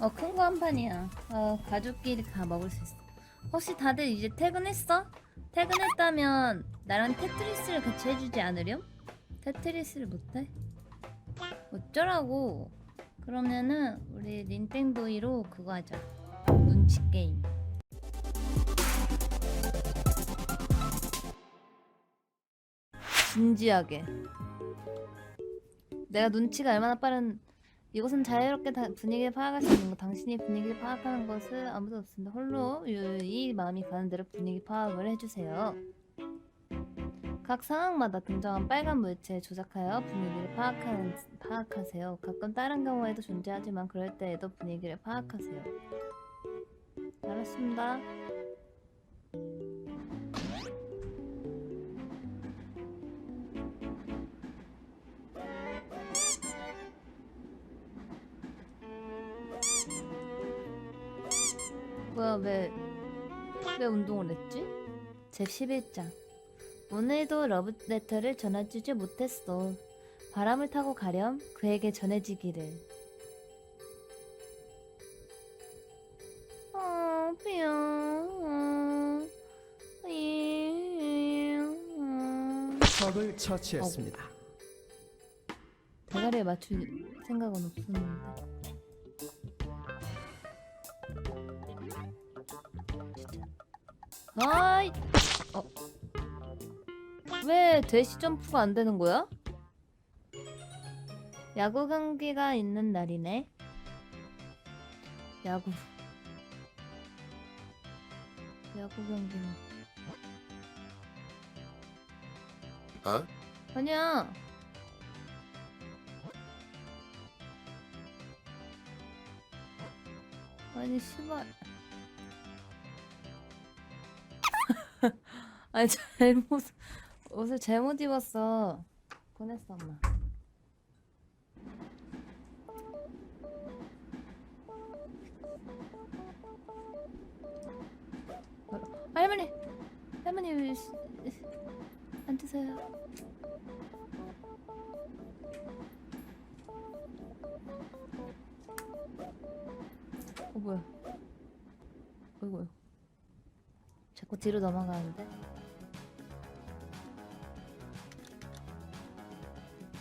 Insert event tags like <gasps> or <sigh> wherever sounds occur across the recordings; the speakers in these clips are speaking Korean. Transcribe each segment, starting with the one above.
어, 큰 거 한 판이야. 어, 가족끼리 다 먹을 수 있어. 혹시 다들 이제 퇴근했어? 퇴근했다면 나랑 테트리스를 같이 해주지 않으렴? 테트리스를 못해? 어쩌라고? 그러면은 우리 닌텐도이로 그거 하자. 눈치 게임. 진지하게. 내가 눈치가 얼마나 빠른 이곳은 자유롭게 다 분위기를 파악할 수 있는 것. 당신이 분위기를 파악하는 것은 아무도 없습니다. 홀로 유유히 마음이 가는 대로 분위기 파악을 해주세요. 각 상황마다 등장한 빨간 물체에 조작하여 분위기를 파악하는, 파악하세요. 가끔 다른 경우에도 존재하지만 그럴 때에도 분위기를 파악하세요. 알았습니다. 뭐야 왜 왜 운동을 했지? 제 11장 오늘도 러브레터를 전해주지 못했어 바람을 타고 가렴 그에게 전해지기를 어 어, 이, 어. 적을 처치했습니다. 대가리에 맞출 생각은 없었는데 아이 어. 왜 대시 점프가 안 되는 거야? 야구 경기가 있는 날이네 야구 야구 경기는 어? 아니야 아니 씨발 <laughs> 아니 잘못 옷을 잘못 입었어. 보냈어 엄마. 어, 할머니 할머니 안 드세요. 어 뭐야? 어이구 자꾸 뒤로 넘어가는데?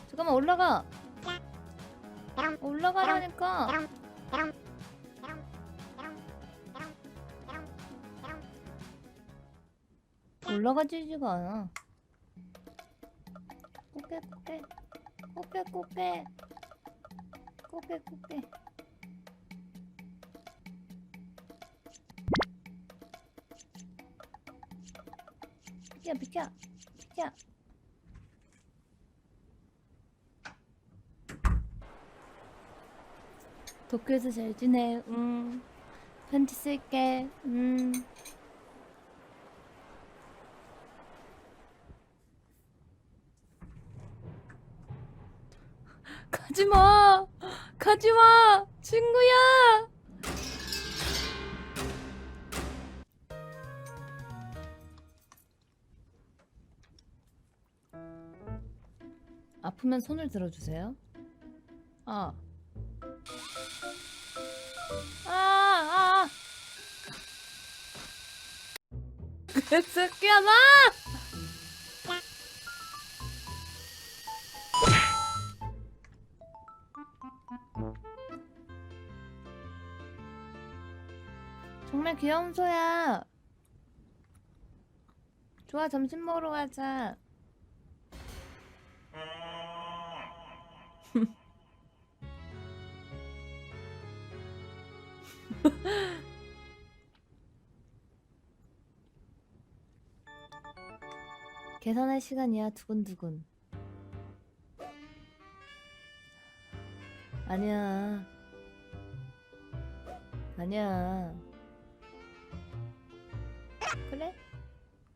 잠깐만 올라가. 올라가라니까. 올라가지지가 않아. 꽃게 꽃게. 꽃게 꽃게. 꽃게 꽃게 비켜 비켜 비켜. 도쿄에서 잘 지내 음. 편지 쓸게. 음. 가지마! 가지마! 친구야 아프면 손을 들어주세요. 아. 아, 아. 그 새끼야, 나! 정말 귀여운 소야. 좋아, 점심 먹으러 가자. <laughs> 계산할 시간이야 두근두근. 아니야. 아니야. 그래?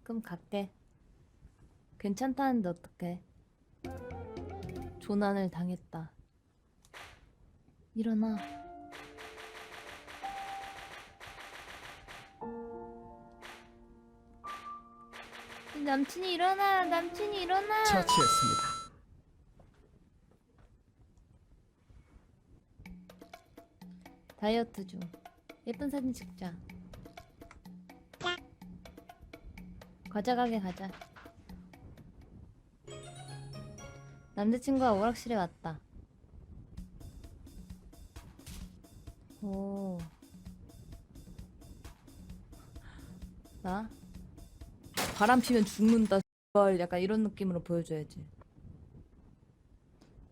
그럼 갈게. 괜찮다는데 어떡해 조난을 당했다 일어나 남친이 일어나 남친이 일어나 처치했습니다. 다이어트 중. 예쁜 사진 찍자. 과자 가게 가자. 남자친구가 오락실에 왔다. 오. 나? 바람 피면 죽는다. 걸 약간 이런 느낌으로 보여줘야지.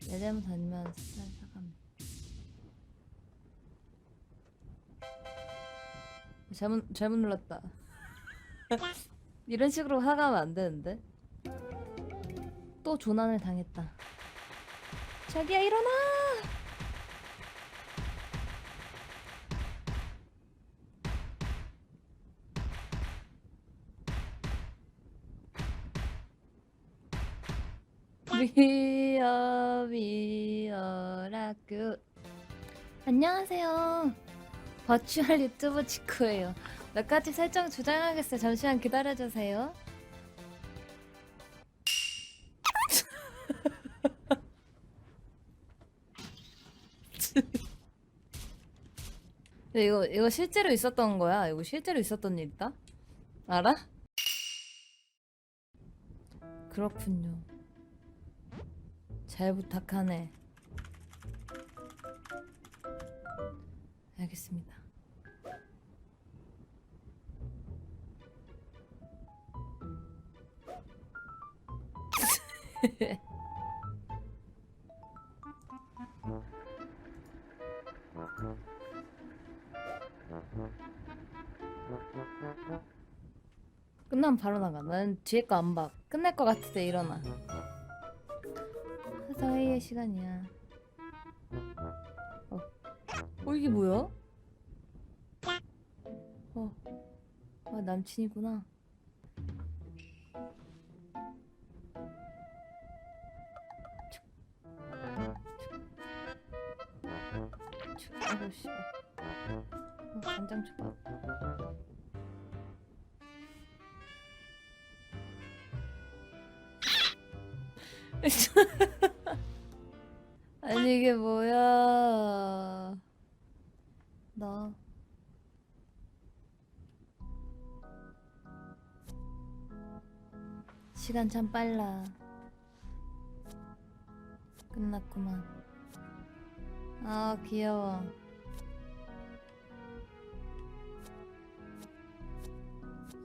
내 잘못 아니면 살 사감. 잘못 잘못 눌렀다. <laughs> 이런 식으로 사과하면 안 되는데. 또 조난을 당했다. 자기야 일어나! 미어 미어라규 안녕하세요. 버추얼 유튜브 치쿠예요. 몇 가지 설정 조정하겠어요. 잠시만 기다려주세요 <laughs> 근데 이거 이거 실제로 있었던 거야 이거 실제로 있었던 일이다 알아? 그렇군요 잘 부탁하네. 알겠습니다. <laughs> 끝나면 바로 나가. 난 뒤에 거 안 봐. 끝날 것 같을 때 일어나. 회사 회의의 시간이야. 어. 어 이게 뭐야? 어. 아 남친이구나. 축. 아이고 씨. 어, 간장 초밥. <laughs> 아니 이게 뭐야? 나 시간 참 빨라. 끝났구만. 아 귀여워.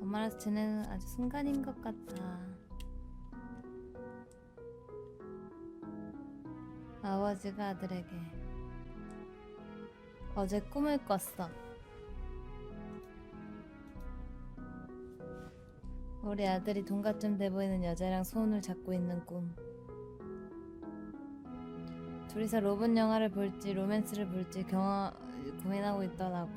엄마라서 지내는 아주 순간인 것 같아. 아버지가 아들에게 어제 꿈을 꿨어. 우리 아들이 동갑쯤 돼 보이는 여자랑 손을 잡고 있는 꿈. 둘이서 로봇 영화를 볼지 로맨스를 볼지 경화 고민하고 있더라고.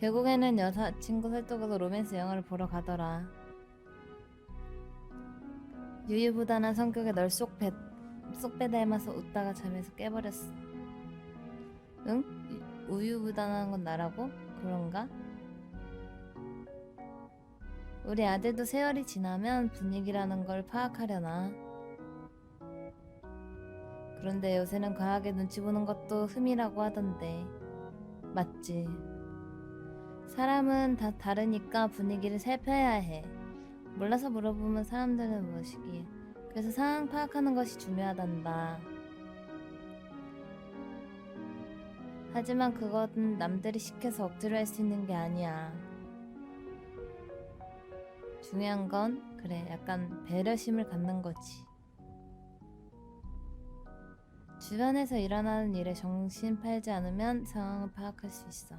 결국에는 여자친구 설득으로 로맨스 영화를 보러 가더라. 유유부단한 성격에 널 쏙 뱉, 쏙 빼 닮아서 웃다가 잠에서 깨버렸어. 응? 이- 우유부단한 건 나라고? 그런가? 우리 아들도 세월이 지나면 분위기라는 걸 파악하려나? 그런데 요새는 과하게 눈치 보는 것도 흠이라고 하던데. 맞지? 사람은 다 다르니까 분위기를 살펴야 해. 몰라서 물어보면 사람들은 무엇이기에. 그래서 상황 파악하는 것이 중요하단다. 하지만 그건 남들이 시켜서 억지로 할 수 있는 게 아니야. 중요한 건 그래 약간 배려심을 갖는 거지. 주변에서 일어나는 일에 정신 팔지 않으면 상황을 파악할 수 있어.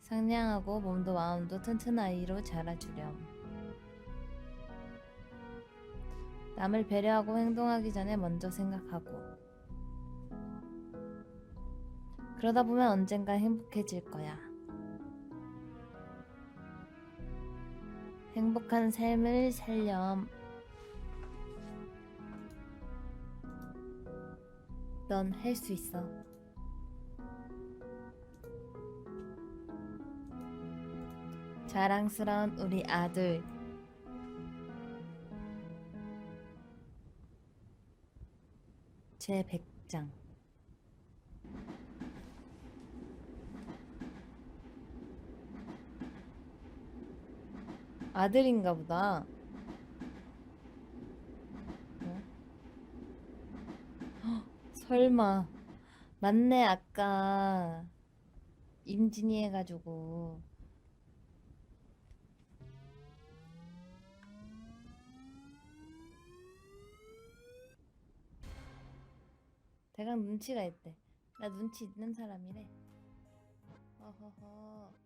상냥하고 몸도 마음도 튼튼한 아이로 자라주렴. 남을 배려하고 행동하기 전에 먼저 생각하고. 그러다 보면 언젠가 행복해질 거야. 행복한 삶을 살렴. 넌 할 수 있어. 자랑스러운 우리 아들. 제 100장. 아들인가 보다. 어? <gasps> 설마. 맞네 아까. 임진이 해가지고. 대강 눈치가 있대. 나 눈치 있는 사람이래. 어허허.